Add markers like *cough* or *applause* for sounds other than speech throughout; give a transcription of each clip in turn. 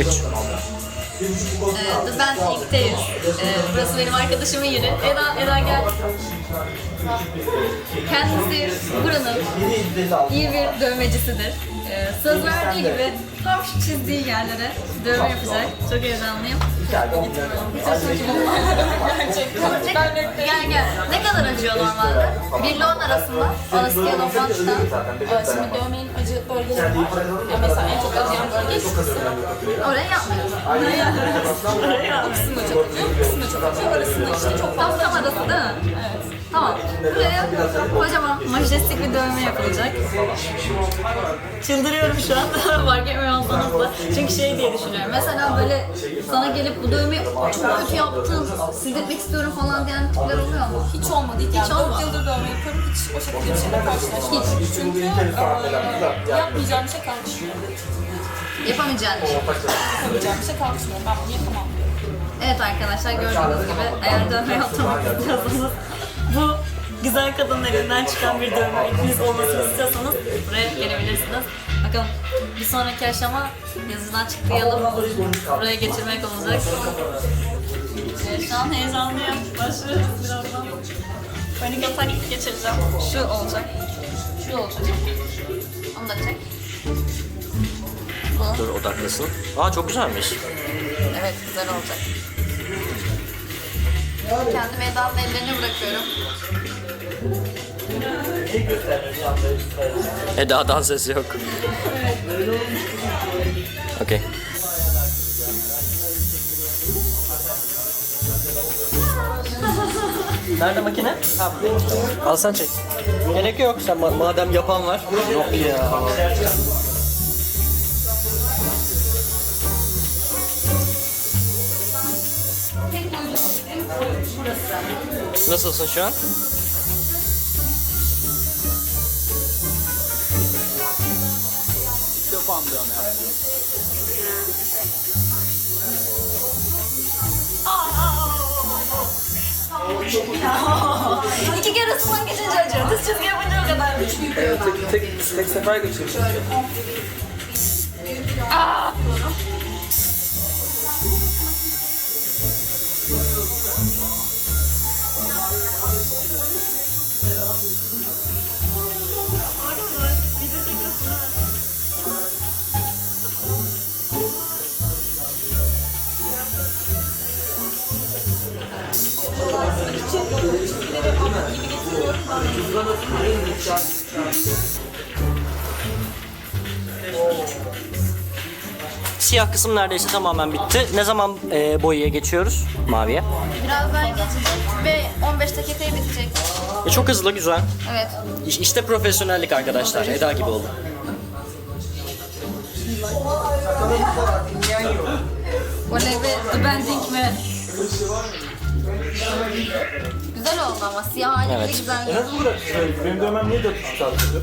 3. Ee, The Banding'teyiz. Ee, burası benim arkadaşımın yeri. Eda, Eda gel. Kendisi buranın iyi bir dövmecisidir. Ee, söz verdiği gibi tam şu çizdiği yerlere dövme yapacak. Çok heyecanlıyım. Gerçekten. Gel gel. Ne kadar acıyor normalde? 1 ile 10 arasında. On a scale of 1 to 10. Ee, Şimdi dövmenin acı bölgeleri var. Yani mesela en çok acıyan bölge şu kısım. Oraya yapmıyoruz. O kısım da çok acıyor, bu kısım da çok acıyor. Arasında işte çok fazla arası değil mi? Evet. Tamam. Buraya kocaman majestik bir dövme yapılacak. Çıldırıyorum şu an. *laughs* Fark etmiyorsanız da. Çünkü şey diye düşünüyorum. Mesela böyle sana gelip bu dövmeyi çok kötü yaptın, sildirmek istiyorum falan diyen tipler oluyor mu? hiç olmadı. Yani Hiç 4 olmadı. yıldır dövme yapıyorum. Hiç o şekilde bir şeyle karşılaşmadım. Çünkü e, yapmayacağım bir şey kalkışmıyor. Yapamayacağın bir şey. Yapamayacağım bir şey kalkışmıyor. Ben bunu yapamam. Evet arkadaşlar gördüğünüz gibi eğer dövme yaptırmak istiyorsanız *laughs* bu güzel kadının elinden çıkan bir dövme eliniz olmasını istiyorsanız buraya gelebilirsiniz. Bakalım bir sonraki aşama yazıdan çıklayalım. Buraya geçirmek olacak. Evet, şu an heyecanlıyım. Başlıyoruz birazdan. Panik atak geçireceğim. Şu olacak. Şu olacak. Onu da çek. Bu. Dur odaklasın. Aa çok güzelmiş. Evet güzel olacak. Kendimi Eda'nın ellerine bırakıyorum. Eda'dan ses yok. Okey. Nerede makine? Al sen çek. Gerek yok sen ma- madem yapan var. Yok ya. Nasılsın şu an? *laughs* İki kere ısınan geçince acıyor. Düz çizgi yapınca o kadar. Tek, tek, tek sefer Siyah kısım neredeyse tamamen bitti. Ne zaman e, boyaya geçiyoruz? Maviye. Birazdan geçecek ve 15 dakikaya bitecek. E, çok hızlı, güzel. Evet. İş- İşte profesyonellik arkadaşlar. Eda gibi oldu. Be, The Bending mi? Güzel oldu ama siyah hali bile Evet. güzel. Nasıl bırakıyorsun? Benim dövmem niye 400 saattir?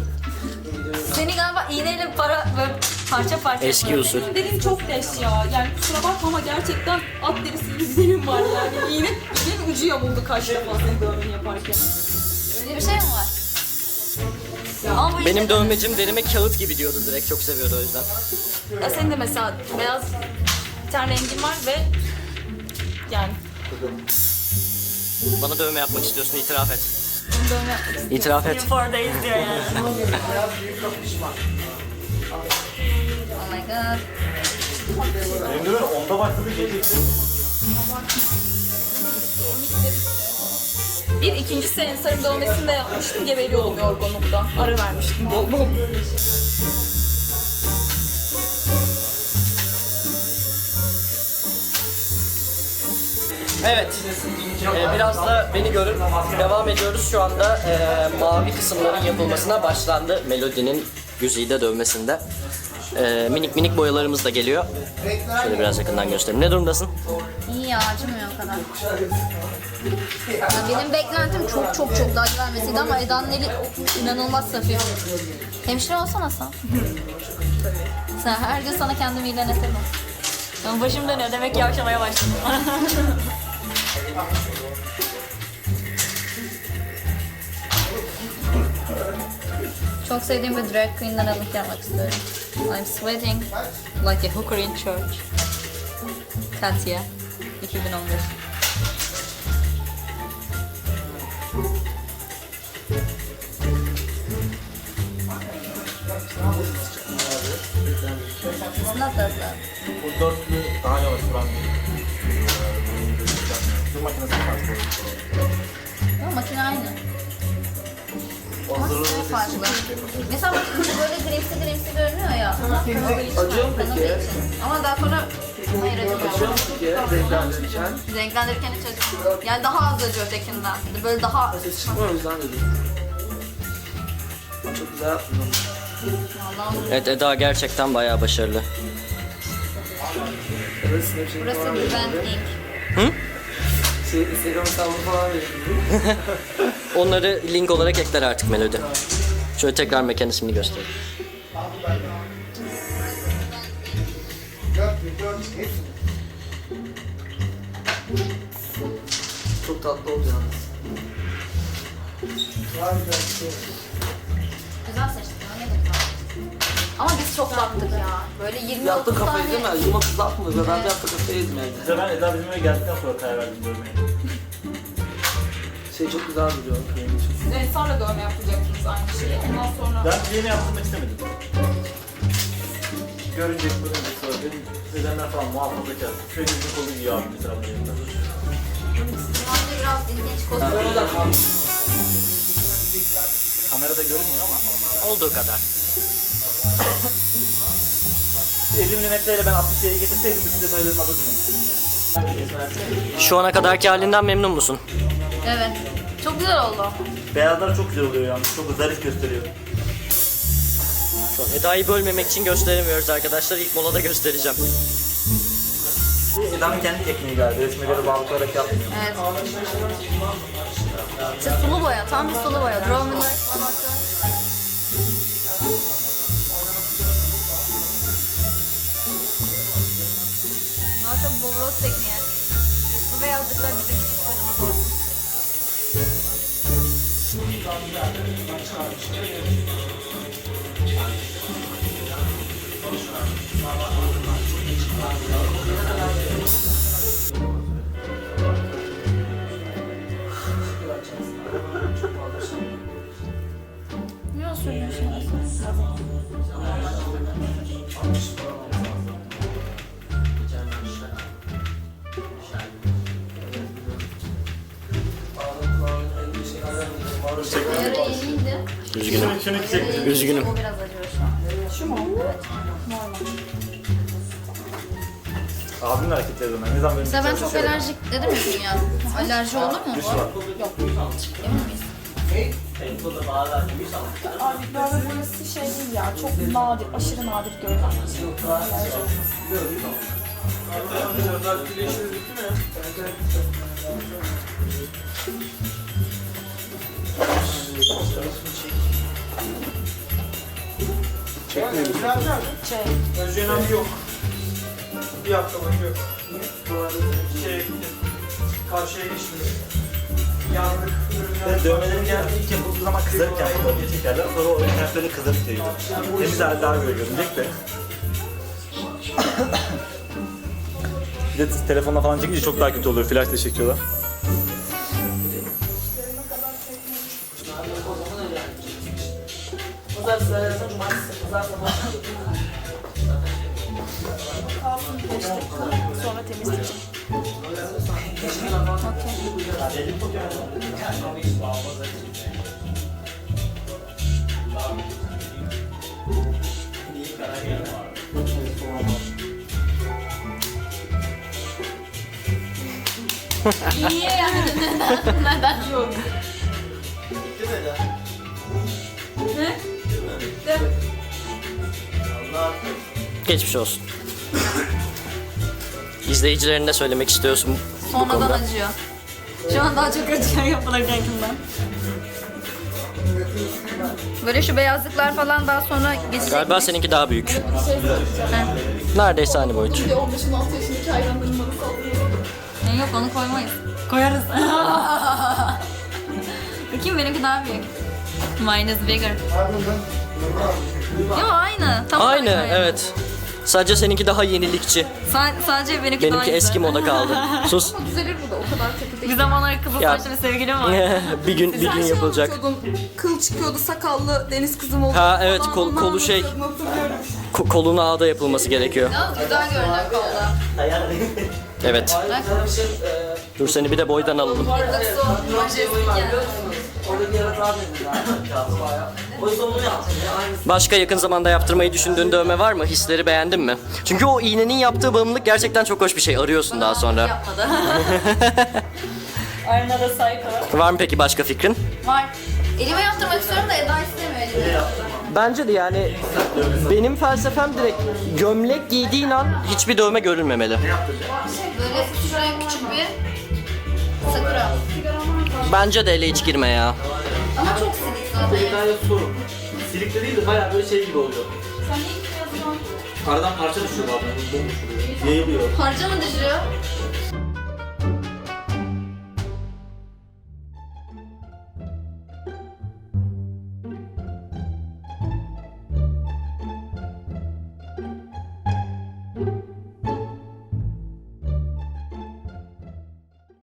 Seni galiba iğneyle para böyle parça parça Eski yapıyor. usul. Dediğin çok leş ya. Yani kusura bakma ama gerçekten at derisi gibi izlenim var yani. İğne, iğnenin ucu yamuldu kaç defa senin dövmeni yaparken. Öyle bir şey mi var? Ama Benim işte- dövmecim derime kağıt gibi diyordu direkt. Çok seviyordu o yüzden. Ya senin de mesela beyaz bir tane rengin var ve yani Bana dövme yapmak istiyorsun, itiraf et. dövme yapmak. İtiraf et. For days diyor yani. *laughs* oh my god. Dövmem onda başladı gece. Bir ikinci senin sarım dövmesini de yapmıştım. Geberiyordum yorgunluktan. Ara vermiştim bol bol. Evet. Ee, biraz da beni görün. Devam ediyoruz. Şu anda e, mavi kısımların yapılmasına başlandı. Melodinin güzide dövmesinde. Ee, minik minik boyalarımız da geliyor. Şöyle biraz yakından göstereyim. Ne durumdasın? İyi ya acımıyor o kadar. Ya benim beklentim çok çok çok daha vermesiydi ama Eda'nın eli inanılmaz hafif. Hemşire olsana sen. sen her gün sana kendimi ilan ederim. Ben başım dönüyor demek ki yavaşlamaya başladım. *laughs* çok sevdiğim bir drag queen'den alıntık yapmak istiyorum. I'm sweating like a hooker in church. Katya 2015 It's not that. Bu dörtlü daha yavaş duran bir makinesi farklı. Ama makine aynı. O zırhlı şey farklı. çıkıyor. Mesela makinesi böyle grimsi grimsi görünüyor ya. Acıyor mu peki? Ama daha sonra hayır acımıyor. Acıyor mu peki renklendirirken? Renklendirirken hiç acımıyor. Yani daha az acıyor ötekinden. Böyle daha... Ses çıkmıyor o yüzden dedim. Çok güzel yaptın onu. Allah'ım. Evet Eda gerçekten bayağı başarılı. Evet Burası Brand verelim. Inc. Şey Instagram hesabı falan verelim. *laughs* Onları link olarak ekler artık Melody. Şöyle tekrar mekanizmini göstereyim. Çok tatlı oldu yalnız. Güzel seçtik. ya, Ne güzel. Ama biz çok baktık ya. Böyle 20 Yattı 30 kafayı değil mi? Yuma kızartmadı. Ben de yattı kafayı yedim evde. Ben Eda bizim eve geldikten sonra karar verdim görmeye. Şey çok güzel duruyor. Benim için. Siz Ensar'la dövme yapacaktınız aynı şeyi. Ondan sonra... Ben yeni yaptırmak istemedim. Görünce böyle sonra benim nedenler falan muhafazakar. Sürekli bir kolu giyiyor abi mesela bunun yanında. Normalde biraz ilginç kostüm. Kamerada görünmüyor ama. Olduğu kadar. 50 milimetreyle ben 67'ye getirseydim bütün detaylarını alırdım. Şu ana kadarki halinden memnun musun? Evet. Çok güzel oldu. Beyazlar çok güzel oluyor yalnız. Çok zarif gösteriyor. Şu an Eda'yı bölmemek için gösteremiyoruz arkadaşlar. İlk molada göstereceğim. Eda'nın kendi tekniği galiba. Resmeleri bağlı olarak yapmıyor. Evet. İşte sulu boya. Tam bir sulu boya. Draw Miller falan baktı. Daha çok Bob Ross tekniği. Bu beyazlıklar bizim çıkardığımız olsun. Ne Yarı yeniydi. Üzgünüm. Şunu. Üzgünüm. O biraz acıyor şu an. Şu mu? Evet. Normal. Abimin hareketleri bunlar. Ne zaman benim Mesela ben çok alerjik dedim ya dünya. Alerji olur mu bu? Yok. Emin miyiz? Abi böyle burası şey değil ya. Çok nadir, aşırı nadir görülen. Önceden yok. Bir hafta boyunca yok. Şeye gittim. Karşıya geçtim. Yandık. Ben dövmelerim genelde ilk yapıldığı zaman kızarırken fotoğrafı çekerler. Sonra o renkleri kızarıp geliyor. Temiz hali daha güzel görünecek de. *laughs* Bir de telefonla falan çekince çok daha kötü oluyor. Flash da çekiyorlar. Sonra temizlik. Niye yani? Neden? Neden? Yok. Ne? Geçmiş olsun. İzleyicilerine ne söylemek istiyorsun bu Sonradan konuda? acıyor. Şu an daha çok acıyor yapılırkenkinden. Böyle şu beyazlıklar falan daha sonra geçecek. Galiba seninki daha büyük. Neredeyse aynı boyut. 15-16 yaşındaki hayranlarım bana sallıyor. Yok onu koymayız. Koyarız. *laughs* Bakayım benimki daha büyük. Mine is bigger. Yo aynı. Tam Aynı evet. Sadece seninki daha yenilikçi. Sa- sadece benimki daha Benimki güzel. eski moda kaldı. *laughs* Sus. Düzelir bu da o kadar kötü değil. Bir zamanlar kızıl Ya- saçlı bir sevgilim var. *laughs* bir gün bir gün şey yapılacak. Kıl çıkıyordu, sakallı deniz kızım oldu. Ha, evet, kol- kolu şey. hatırlıyorum. Ko- koluna ağda yapılması gerekiyor. Güzel görünüyor kolda. Evet. Dur seni bir de boydan alalım. Başka yakın zamanda yaptırmayı düşündüğün dövme var mı? Hisleri beğendin mi? Çünkü o iğnenin yaptığı bağımlılık gerçekten çok hoş bir şey. Arıyorsun daha sonra. Yapmadı. *laughs* Aynada psycho. Var mı peki başka fikrin? Var. Elime yaptırmak istiyorum da Eda istemiyor elime. Bence de yani benim felsefem direkt gömlek giydiğin an hiçbir dövme görülmemeli. Böyle şuraya küçük bir sakura. Bence de ele hiç girme ya. Ama çok silik zaten. Bir tane sorun. Silikte değil de bayağı böyle şey gibi oluyor. Sen niye gitmiyorsun? Aradan parça düşüyor oluyor. Yayılıyor. Harca mı düşüyor?